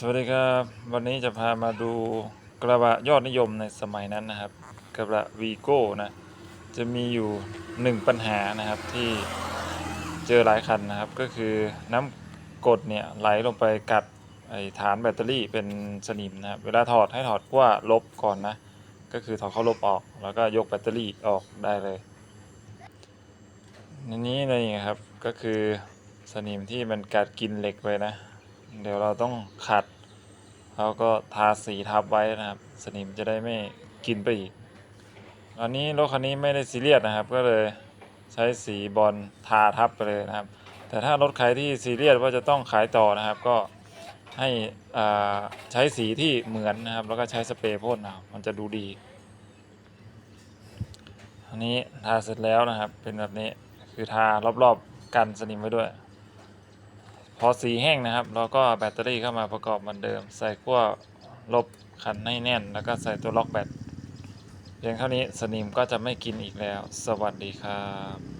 สวัสดีครับวันนี้จะพามาดูกระบะยอดนิยมในสมัยนั้นนะครับ กระบะวีโก้นะจะมีอยู่หนึ่งปัญหานะครับที่เจอหลายคันนะครับ ก็คือน้ำกรดเนี่ยไหลลงไปกัดไอ้ฐานแบตเตอรี่เป็นสนิมนะครับเวลาถอดให้ถอดขั้วลบก่อนนะ ก็คือถอดเข้าลบออก แล้วก็ยกแบตเตอรี่ออกได้เลยอันนี้นี่ครับก็คือสนิมที่มันกัดกินเหล็กไปนะ เดี๋ยวเราต้องขัดแล้วก็ทาสีทับไว้นะครับ สนิมจะได้ไม่กินไปอีกอันนี้รถคันนี้ไม่ได้ซีเรียสนะครับ ก็เลยใช้สีบอลทาทับไปเลยนะครับ แต่ถ้ารถใครที่ซีเรียสว่าจะต้องขายต่อนะครับ ก็ให้อ่าใช้สีที่เหมือนนะครับ แล้วก็ใช้สเปรย์พ่นเอามันจะดูดีอันนี้ทาเสร็จแล้วนะครับ เป็นแบบนี้คือทารอบๆกันสนิมไว้ด้วย พอสีแห้งนะครับ เราก็แบตเตอรี่เข้ามาประกอบเหมือนเดิม ใส่ขั้วลบขันให้แน่น แล้วก็ใส่ตัวล็อกแบตเพียงเท่านี้สนิมก็จะไม่กินอีกแล้ว สวัสดีครับ